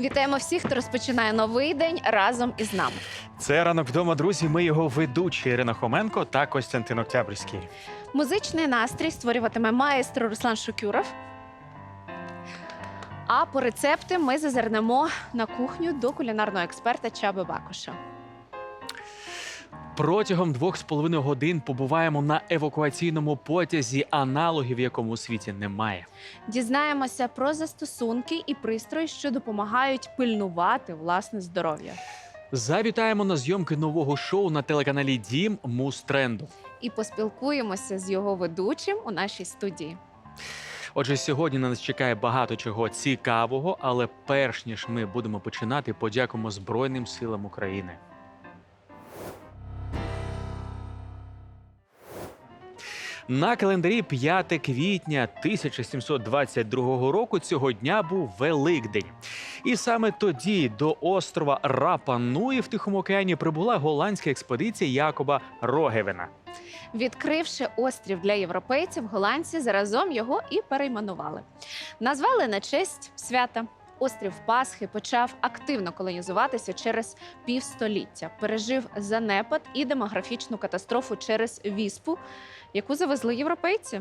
Вітаємо всіх, хто розпочинає новий день разом із нами. Це ранок вдома, друзі. Ми його ведучі Ірина Хоменко та Костянтин Октябрьський. Музичний настрій створюватиме маестро Руслан Шукюров. А по рецепти ми зазирнемо на кухню до кулінарного експерта Чаби Бакоша. Протягом двох з половиною годин побуваємо на евакуаційному потязі, аналогів в якому у світі немає. Дізнаємося про застосунки і пристрої, що допомагають пильнувати власне здоров'я. Завітаємо на зйомки нового шоу на телеканалі Дім Муз Тренду. І поспілкуємося з його ведучим у нашій студії. Отже, сьогодні на нас чекає багато чого цікавого, але перш ніж ми будемо починати, подякуємо Збройним силам України. На календарі 5 квітня 1722 року цього дня був Великдень. І саме тоді до острова Рапа Нуї в Тихому океані прибула голландська експедиція Якоба Рогевена. Відкривши острів для європейців, голландці заразом його і перейменували. Назвали на честь свята. Острів Пасхи почав активно колонізуватися через півстоліття. Пережив занепад і демографічну катастрофу через віспу, яку завезли європейці.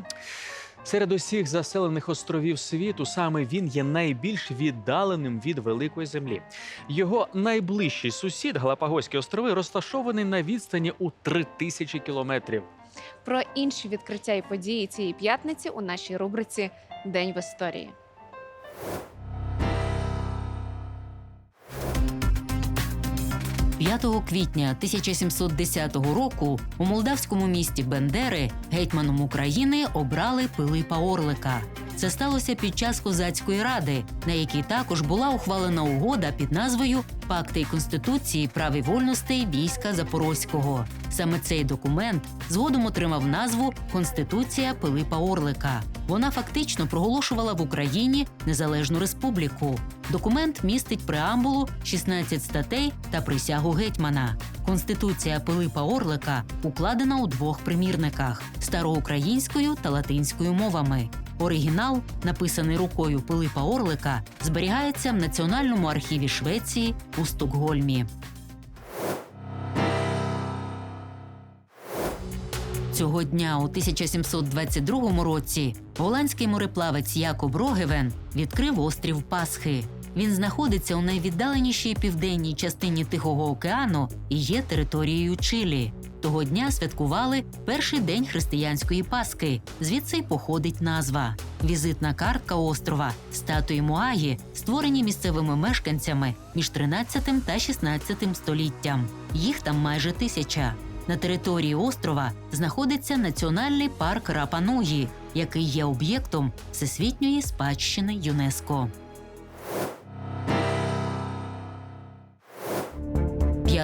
Серед усіх заселених островів світу саме він є найбільш віддаленим від великої землі. Його найближчий сусід Галапагоські острови розташований на відстані у 3000 кілометрів. Про інші відкриття і події цієї п'ятниці у нашій рубриці День в історії. – 5 квітня 1710 року у молдавському місті Бендери гетьманом України обрали Пилипа Орлика. Це сталося під час козацької ради, на якій також була ухвалена угода під назвою Пакти Конституції прав і вольностей війська Запорозького. Саме цей документ згодом отримав назву Конституція Пилипа Орлика. Вона фактично проголошувала в Україні незалежну республіку. Документ містить преамбулу, 16 статей та присягу гетьмана. Конституція Пилипа Орлика укладена у двох примірниках староукраїнською та латинською мовами. Оригінал, написаний рукою Пилипа Орлика, зберігається в Національному архіві Швеції у Стокгольмі. Цього дня у 1722 році голландський мореплавець Якоб Рогевен відкрив острів Пасхи. Він знаходиться у найвіддаленішій південній частині Тихого океану і є територією Чилі. Того дня святкували перший день християнської Пасхи. Звідси й походить назва. Візитна картка острова, статуї Муаї, створені місцевими мешканцями між 13 та 16 століттям. Їх там майже тисяча. На території острова знаходиться національний парк Рапануї, який є об'єктом всесвітньої спадщини ЮНЕСКО.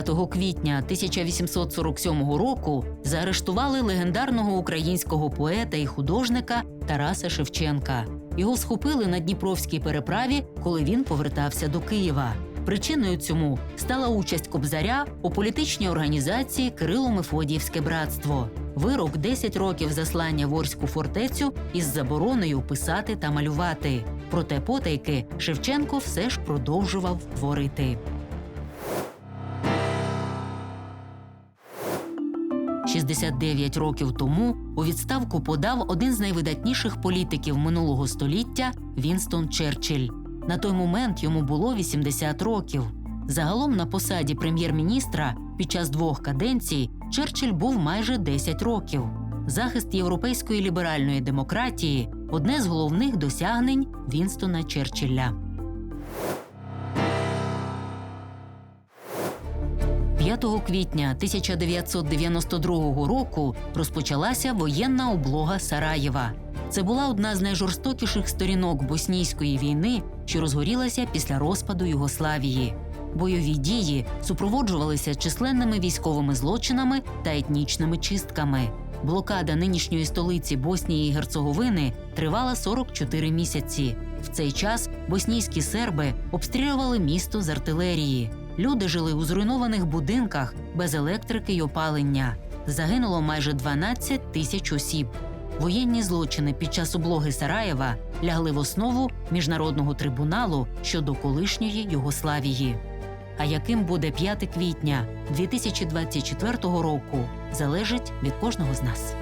5 квітня 1847 року заарештували легендарного українського поета і художника Тараса Шевченка. Його схопили на Дніпровській переправі, коли він повертався до Києва. Причиною цьому стала участь Кобзаря у політичній організації Кирило-Мефодіївське братство. Вирок 10 років заслання в Орську фортецю із забороною писати та малювати. Проте потайки Шевченко все ж продовжував творити. 69 років тому у відставку подав один з найвидатніших політиків минулого століття Вінстон Черчилль. На той момент йому було 80 років. Загалом на посаді прем'єр-міністра під час двох каденцій Черчилль був майже 10 років. Захист європейської ліберальної демократії одне з головних досягнень Вінстона Черчилля. Квітня 1992 року розпочалася воєнна облога Сараєва. Це була одна з найжорстокіших сторінок боснійської війни, що розгорілася після розпаду Югославії. Бойові дії супроводжувалися численними військовими злочинами та етнічними чистками. Блокада нинішньої столиці Боснії і Герцеговини тривала 44 місяці. В цей час боснійські серби обстрілювали місто з артилерії. Люди жили у зруйнованих будинках без електрики й опалення. Загинуло майже 12 тисяч осіб. Воєнні злочини під час облоги Сараєва лягли в основу міжнародного трибуналу щодо колишньої Югославії. А яким буде 5 квітня 2024 року, залежить від кожного з нас.